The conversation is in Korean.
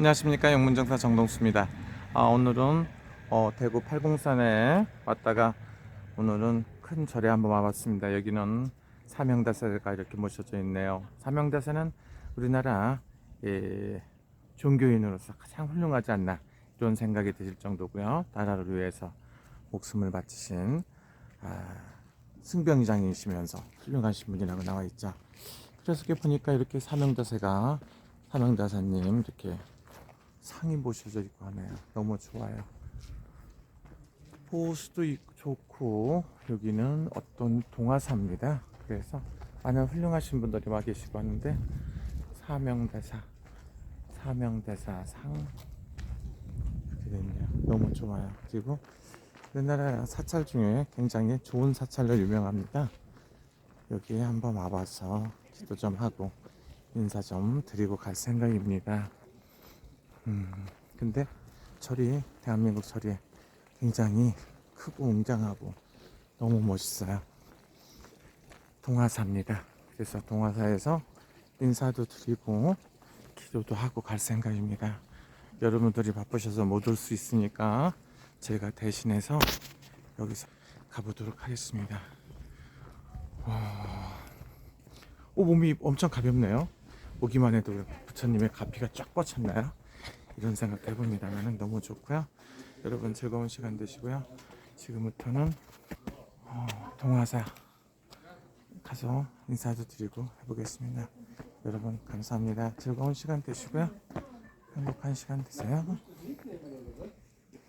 안녕하십니까 영문정사 정동수입니다. 아, 오늘은 어, 대구 팔공산에 왔다가 오늘은 큰 절에 한번 와봤습니다. 여기는 사명다사가 이렇게 모셔져 있네요. 사명다사는 우리나라 예, 종교인으로서 가장 훌륭하지 않나 이런 생각이 드실 정도고요. 나라를 위해서 목숨을 바치신 아, 승병장이시면서 훌륭하신 분이라고 나와 있죠. 그래서 이렇게 보니까 이렇게 사명다사가 사명다사님 이렇게 상이 모셔져 있고 하네요. 너무 좋아요. 호수도 있- 좋고 여기는 어떤 동화사입니다. 그래서 많은 훌륭하신 분들이 와 계시고 하는데 사명대사 사명대사 상 이렇게 됐네요. 너무 좋아요. 그리고 우리나라 사찰 중에 굉장히 좋은 사찰로 유명합니다. 여기에 한번 와봐서 기도 좀 하고 인사 좀 드리고 갈 생각입니다. 음, 근데 절이 대한민국 절이 굉장히 크고 웅장하고 너무 멋있어요. 동화사입니다. 그래서 동화사에서 인사도 드리고 기도도 하고 갈 생각입니다. 여러분들이 바쁘셔서 못 올 수 있으니까 제가 대신해서 여기서 가보도록 하겠습니다. 와, 오 몸이 엄청 가볍네요. 오기만 해도 부처님의 가피가 쫙 뻗쳤나요? 이런 생각 해봅니다만은 너무 좋고요. 여러분 즐거운 시간 되시고요. 지금부터는 어, 동화사 가서 인사도 드리고 해보겠습니다. 여러분 감사합니다. 즐거운 시간 되시고요. 행복한 시간 되세요.